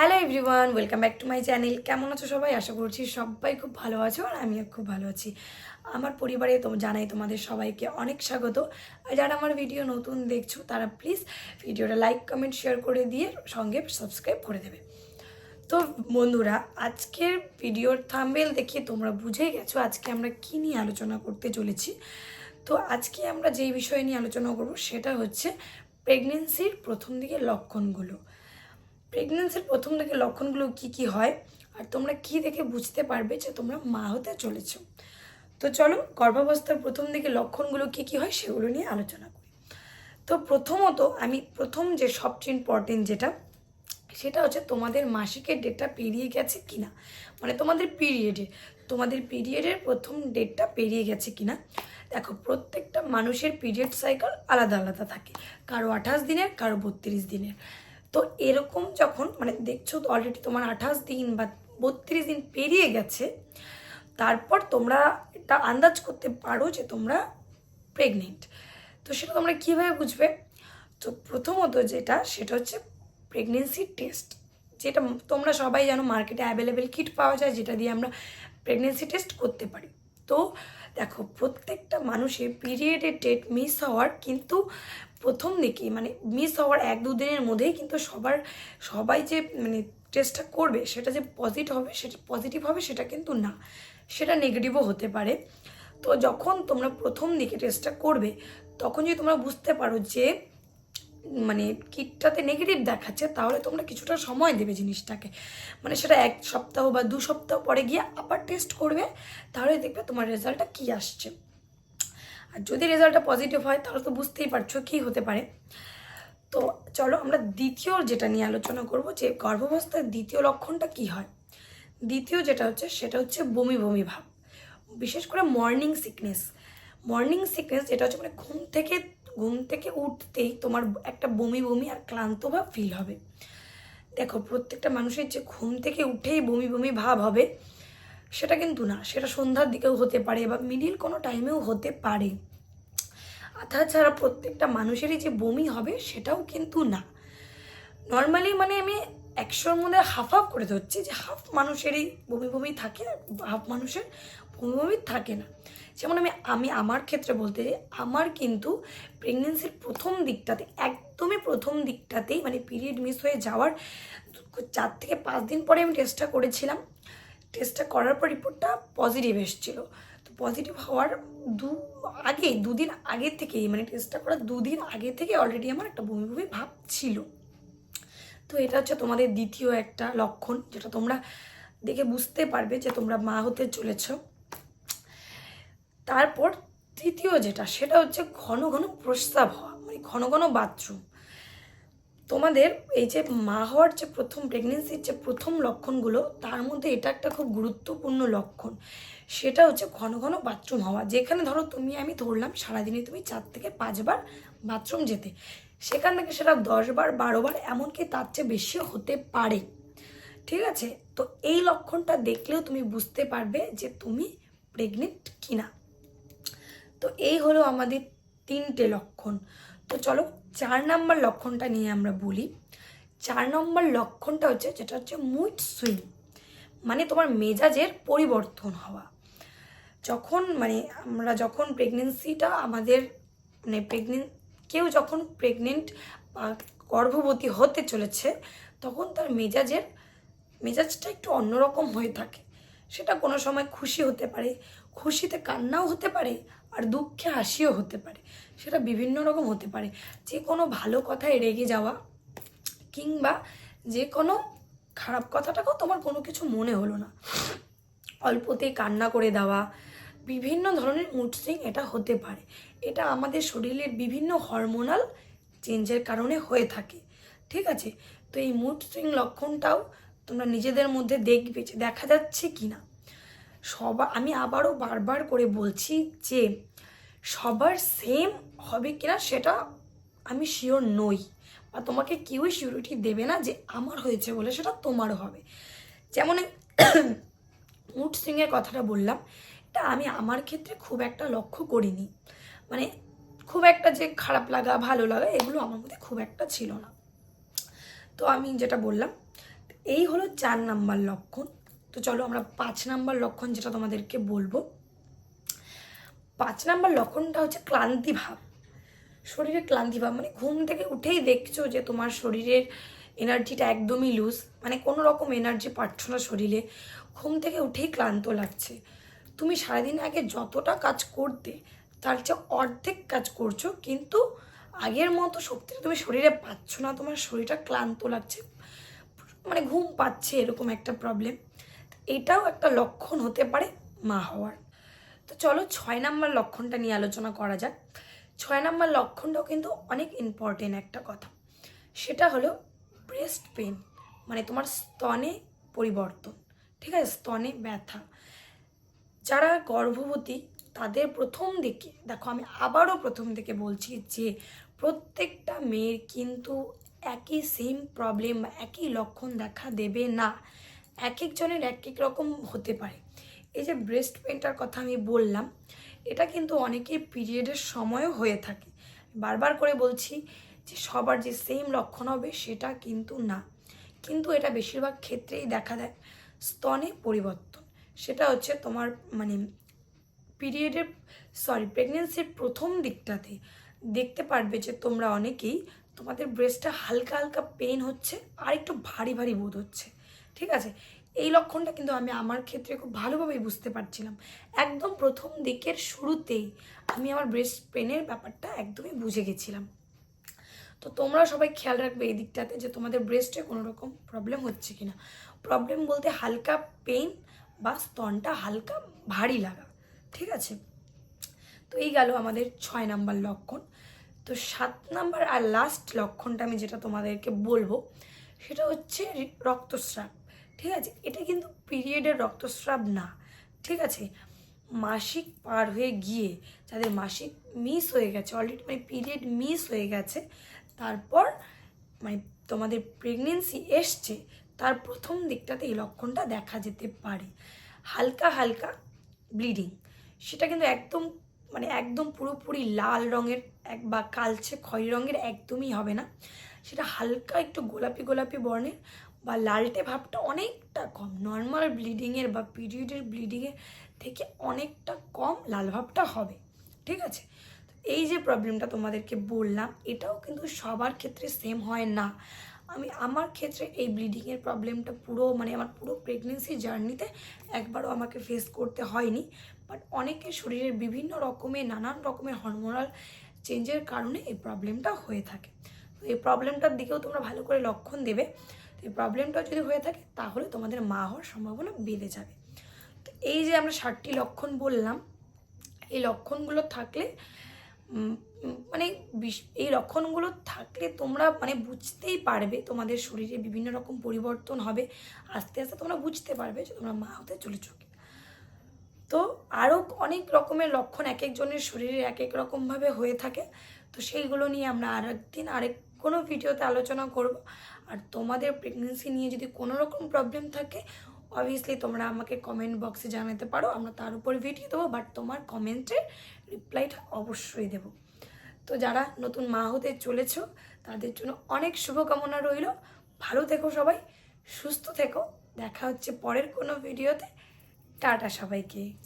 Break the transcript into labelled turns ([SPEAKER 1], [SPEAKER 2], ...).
[SPEAKER 1] Hello everyone welcome back to my channel কেমন আছো সবাই? আশা করছি সবাই খুব ভালো আছো আর আমিও খুব ভালো আছি। আমার পরিবারে তো জানাই তোমাদের সবাইকে অনেক স্বাগত। আর যারা আমার ভিডিও নতুন দেখছ, তারা প্লিজ ভিডিওটা লাইক কমেন্ট শেয়ার করে দিয়ে সঙ্গে সাবস্ক্রাইব করে দেবে। তো বন্ধুরা, আজকের ভিডিওর থাম্বেল দেখে তোমরা বুঝে গেছো আজকে আমরা কী নিয়ে আলোচনা করতে চলেছি। তো আজকে আমরা যেই বিষয় নিয়ে আলোচনা করব, সেটা হচ্ছে প্রেগনেন্সির প্রথম দিকে লক্ষণগুলো। প্রেগনেন্সির প্রথম থেকে লক্ষণগুলো কি কি হয় আর তোমরা কি দেখে বুঝতে পারবে যে তোমরা মা হতে চলেছ? তো চলো গর্ভাবস্থার প্রথম দিকে লক্ষণগুলো কি কি হয় সেগুলো নিয়ে আলোচনা করি। তো প্রথমত আমি প্রথম যে সবচেয়ে ইম্পর্টেন্ট যেটা, সেটা হচ্ছে তোমাদের মাসিকের ডেটটা পেরিয়ে গেছে কিনা? মানে তোমাদের পিরিয়ডে তোমাদের পিরিয়ডের প্রথম ডেটটা পেরিয়ে গেছে কিনা? দেখো, প্রত্যেকটা মানুষের পিরিয়ড সাইকেল আলাদা আলাদা থাকে। কারও আঠাশ দিনের, কারও বত্রিশ দিনের। তো এরকম যখন মানে দেখছ তো অলরেডি তোমার আঠাশ দিন বা বত্রিশ দিন পেরিয়ে গেছে, তারপর তোমরা এটা আন্দাজ করতে পারো যে তোমরা প্রেগনেন্ট তো সেটা তোমরা কীভাবে বুঝবে? তো প্রথমত যেটা, সেটা হচ্ছে প্রেগনেন্সি টেস্ট যেটা তোমরা সবাই জানো মার্কেটে অ্যাভেলেবেল কিট পাওয়া যায়, যেটা দিয়ে আমরা প্রেগনেন্সি টেস্ট করতে পারি। তো দেখো, প্রত্যেকটা মানুষের পিরিয়ডের ডেট মিস হওয়ার কিন্তু প্রথম দিকে মানে মিস হওয়ার এক দু দিনের মধ্যেই কিন্তু সবার, সবাই যে মানে টেস্টটা করবে, সেটা যে পজিটিভ হবে, সেটা পজিটিভ হবে, সেটা কিন্তু না। সেটা নেগেটিভও হতে পারে। তো যখন তোমরা প্রথম দিকে টেস্টটা করবে, তখন যদি তোমরা বুঝতে পারো যে মানে কিটটাতে নেগেটিভ দেখাচ্ছে, তাহলে তোমরা কিছুটা সময় দেবে জিনিসটাকে। মানে সেটা এক সপ্তাহ বা দু সপ্তাহ পরে গিয়ে আবার টেস্ট করবে, তাহলে দেখবে তোমার রেজাল্টটা কী আসছে। আর যদি রেজাল্টটা পজিটিভ হয়, তাহলে তো বুঝতেই পারছ কী হতে পারে। তো চলো আমরা দ্বিতীয় যেটা নিয়ে আলোচনা করব, যে গর্ভাবস্থার দ্বিতীয় লক্ষণটা কি হয়? দ্বিতীয় যেটা হচ্ছে, সেটা হচ্ছে বমি বমি ভাব, বিশেষ করে মর্নিং সিকনেস মর্নিং সিকনেস যেটা হচ্ছে মানে ঘুম থেকে ঘুম থেকে উঠতেই তোমার একটা বমি বমি আর ক্লান্ত ভাব ফিল হবে। দেখো, প্রত্যেকটা মানুষের যে ঘুম থেকে উঠেই বমি বমি ভাব হবে, সেটা কিন্তু না, সেটা সন্ধ্যার দিকেও হতে পারে বা মিডিল কোনো টাইমেও হতে পারে। তাছাড়া প্রত্যেকটা মানুষেরই যে বমি হবে সেটাও কিন্তু না। নর্মালি মানে আমি একশোর মধ্যে হাফ হাফ করে ধরছি যে হাফ মানুষেরই বমি বমি থাকে হাফ মানুষের বমি বমি থাকে না। যেমন আমি আমি আমার ক্ষেত্রে বলতে চাই আমার কিন্তু প্রেগনেন্সির প্রথম দিকটাতে, একদমই প্রথম দিকটাতেই মানে পিরিয়ড মিস হয়ে যাওয়ার চার থেকে পাঁচ দিন পরে আমি টেস্টটা করেছিলাম। টেস্টটা করার পর রিপোর্টটা পজিটিভ এসেছিল। পজিটিভ হওয়ার দু আগে, দুদিন আগে থেকেই মানে টেস্টটা করার দুদিন আগে থেকে অলরেডি আমার একটা বমি বমি ভাব ছিল। তো এটা হচ্ছে তোমাদের দ্বিতীয় একটা লক্ষণ, যেটা তোমরা দেখে বুঝতে পারবে যে তোমরা মা হতে চলেছ। তারপর তৃতীয় যেটা, সেটা হচ্ছে ঘন ঘন প্রস্তাব হওয়া মানে ঘন ঘন বাথরুম তোমাদের এই যে মা হওয়ার যে প্রথম প্রেগনেন্সির যে প্রথম লক্ষণগুলো, তার মধ্যে এটা একটা খুব গুরুত্বপূর্ণ লক্ষণ। সেটা হচ্ছে ঘন ঘন বাথরুম হওয়া। যেখানে ধরো তুমি, আমি ধরলাম, সারাদিনে তুমি চার থেকে পাঁচবার বাথরুম যেতে। সেখান থেকে সেটা দশবার, বারোবার, এমনকি তার চেয়ে বেশিও হতে পারে। ঠিক আছে? তো এই লক্ষণটা দেখলেও তুমি বুঝতে পারবে যে তুমি প্রেগনেন্ট কিনা। তো এই হলো আমাদের তিনটে লক্ষণ। তো চলো চার নাম্বার লক্ষণটা নিয়ে আমরা বলি। চার নম্বর লক্ষণটা হচ্ছে, যেটা হচ্ছে মুড সুইং মানে তোমার মেজাজের পরিবর্তন হওয়া। যখন মানে আমরা যখন প্রেগনেন্সিটা আমাদের মানে প্রেগনেন্ট কেউ যখন প্রেগনেন্ট গর্ভবতী হতে চলেছে, তখন তার মেজাজের, মেজাজটা একটু অন্যরকম হয়ে থাকে। সেটা কোনো সময় খুশি হতে পারে, খুশিতে কান্নাও হতে পারে আর দুঃখে হাসিও হতে পারে। সেটা বিভিন্ন রকম হতে পারে। যে কোনো ভালো কথায় রেগে যাওয়া কিংবা যে কোনো খারাপ কথাটাকেও তোমার কোনো কিছু মনে হলো না। অল্পতেই কান্না করে দেওয়া, বিভিন্ন ধরনের মুড সুইং এটা হতে পারে। এটা আমাদের শরীরের বিভিন্ন হরমোনাল চেঞ্জের কারণে হয়ে থাকে। ঠিক আছে? তো এই মুড সুইং লক্ষণটাও তোমরা নিজেদের মধ্যে দেখবে যে দেখা যাচ্ছে কি না সবা, আমি আবারও বারবার করে বলছি যে সবার সেম হবে কিনা সেটা আমি শিওর নই বা তোমাকে কেউই শিওরিটি দেবে না যে আমার হয়েছে বলে সেটা তোমারও হবে। যেমন মুড সিংয়ের কথাটা বললাম, এটা আমি আমার ক্ষেত্রে খুব একটা লক্ষ্য করিনি। মানে খুব একটা যে খারাপ লাগা, ভালো লাগা এগুলো আমার মধ্যে খুব একটা ছিল না। তো আমি যেটা বললাম, এই হলো চার নাম্বার লক্ষণ। তো চলো আমরা পাঁচ নাম্বার লক্ষণ যেটা তোমাদেরকে বলব। পাঁচ নাম্বার লক্ষণটা হচ্ছে ক্লান্তি ভাব। শরীরে ক্লান্তি ভাব মানে ঘুম থেকে উঠেই দেখছ যে তোমার শরীরের এনার্জিটা একদমই লুজ মানে কোনো রকম এনার্জি পাচ্ছ না শরীরে। ঘুম থেকে উঠেই ক্লান্ত লাগছে। তুমি সারাদিন আগে যতটা কাজ করতে, তার চেয়ে অর্ধেক কাজ করছ, কিন্তু আগের মতো শক্তিটা তুমি শরীরে পাচ্ছ না, তোমার শরীরটা ক্লান্ত লাগছে। মানে ঘুম পাচ্ছে এরকম একটা প্রবলেম এটাও একটা লক্ষণ হতে পারে মা হওয়ার। তো চলো ছয় নাম্বার লক্ষণটা নিয়ে আলোচনা করা যাক। ছয় নাম্বার লক্ষণটাও কিন্তু অনেক ইম্পর্টেন্ট একটা কথা। সেটা হলো ব্রেস্ট পেন মানে তোমার স্তনে পরিবর্তন, ঠিক আছে? স্তনে ব্যথা। যারা গর্ভবতী, তাদের প্রথম দিকে, দেখো আমি আবারও প্রথম দিকে বলছি যে প্রত্যেকটা মেয়ের কিন্তু একই সেম প্রবলেম বা একই লক্ষণ দেখা দেবে না। এক একজনের এক এক রকম হতে পারে। এই যে ব্রেস্ট পেনটার কথা আমি বললাম, এটা কিন্তু অনেকের পিরিয়ডের সময়ও হয়ে থাকে। বারবার করে বলছি যে সবার যে সেম লক্ষণ হবে সেটা কিন্তু না। কিন্তু এটা বেশিরভাগ ক্ষেত্রেই দেখা দেয় স্তনে পরিবর্তন। সেটা হচ্ছে তোমার মানে পিরিয়ডের সরি প্রেগনেন্সির প্রথম দিকটাতে দেখতে পারবে যে তোমরা অনেকেই তোমাদের ব্রেস্টটা হালকা হালকা পেন হচ্ছে আর একটু ভারী ভারী বোধ হচ্ছে। ঠিক আছে? এই লক্ষণটা কিন্তু আমি আমার ক্ষেত্রে খুব ভালোভাবেই বুঝতে পারছিলাম। একদম প্রথম দিকের শুরুতেই আমি আমার ব্রেস্ট পেনের ব্যাপারটা একদমই বুঝে গেছিলাম। তো তোমরা সবাই খেয়াল রাখবে এই দিকটাতে যে তোমাদের ব্রেস্টে কোনো রকম প্রবলেম হচ্ছে কি না প্রবলেম বলতে হালকা পেন বা স্তনটা হালকা ভারী লাগা, ঠিক আছে? তো এই গেল আমাদের ছয় নাম্বার লক্ষণ। তো সাত নাম্বার আর লাস্ট লক্ষণটা আমি যেটা তোমাদেরকে বলব, সেটা হচ্ছে রক্তস্রাব। ঠিক আছে? এটা কিন্তু পিরিয়ডের রক্তস্রাব না। ঠিক আছে? মাসিক পার হয়ে গিয়ে যাদের মাসিক মিস হয়ে গেছে অলরেডি মানে পিরিয়ড মিস হয়ে গেছে, তারপর মানে তোমাদের প্রেগনেন্সি এসছে, তার প্রথম দিকটাতে এই লক্ষণটা দেখা যেতে পারে। হালকা হালকা ব্লিডিং সেটা কিন্তু একদম মানে একদম পুরোপুরি লাল রঙের এক বা কালচে খয়েরি রঙের একদমই হবে না। সেটা হালকা একটু গোলাপি গোলাপি বর্ণের বা লালটে ভাবটা অনেকটা কম। নর্মাল ব্লিডিংয়ের বা পিরিয়ডের ব্লিডিংয়ের থেকে অনেকটা কম লাল ভাবটা হবে। ঠিক আছে? এই যে প্রবলেমটা তোমাদেরকে বললাম, এটাও কিন্তু সবার ক্ষেত্রে সেম হয় না। আমি, আমার ক্ষেত্রে এই ব্লিডিংয়ের প্রবলেমটা পুরো মানে আমার পুরো প্রেগনেন্সি জার্নিতে একবারও আমাকে ফেস করতে হয়নি। বাট অনেকের শরীরের বিভিন্ন রকমের, নানান রকমের হরমোনাল চেঞ্জের কারণে এই প্রবলেমটা হয়ে থাকে। তো এই প্রবলেমটার দিকেও তোমরা ভালো করে লক্ষণ দেবে। তো এই প্রবলেমটা যদি হয়ে থাকে, তাহলে তোমাদের মা হওয়ার সম্ভাবনা বেড়ে যাবে। তো এই যে আমরা ষাটটি লক্ষণ বললাম, এই লক্ষণগুলো থাকলে মানে এই লক্ষণগুলো থাকলে তোমরা মানে বুঝতেই পারবে তোমাদের শরীরে বিভিন্ন রকম পরিবর্তন হবে। আস্তে আস্তে তোমরা বুঝতে পারবে যে তোমরা মা হতে চলেছো তো আরও অনেক রকমের লক্ষণ এক একজনের শরীরে এক এক রকমভাবে হয়ে থাকে। তো সেইগুলো নিয়ে আমরা আর একদিন আরেক কোনো ভিডিওতে আলোচনা করব। আর তোমাদের প্রেগনেন্সি নিয়ে যদি কোনো রকম প্রবলেম থাকে অবভিয়াসলি তোমরা আমাকে কমেন্ট বক্সে জানাতে পারো। আমরা তার উপর ভিডিও দেবো বাট তোমার কমেন্টের রিপ্লাইটা অবশ্যই দেবো। তো যারা নতুন মা হতে চলেছো, তাদের জন্য অনেক শুভকামনা রইল। ভালো থেকো সবাই, সুস্থ থেকো। দেখা হচ্ছে পরের কোনো ভিডিওতে টাটা সবাইকে।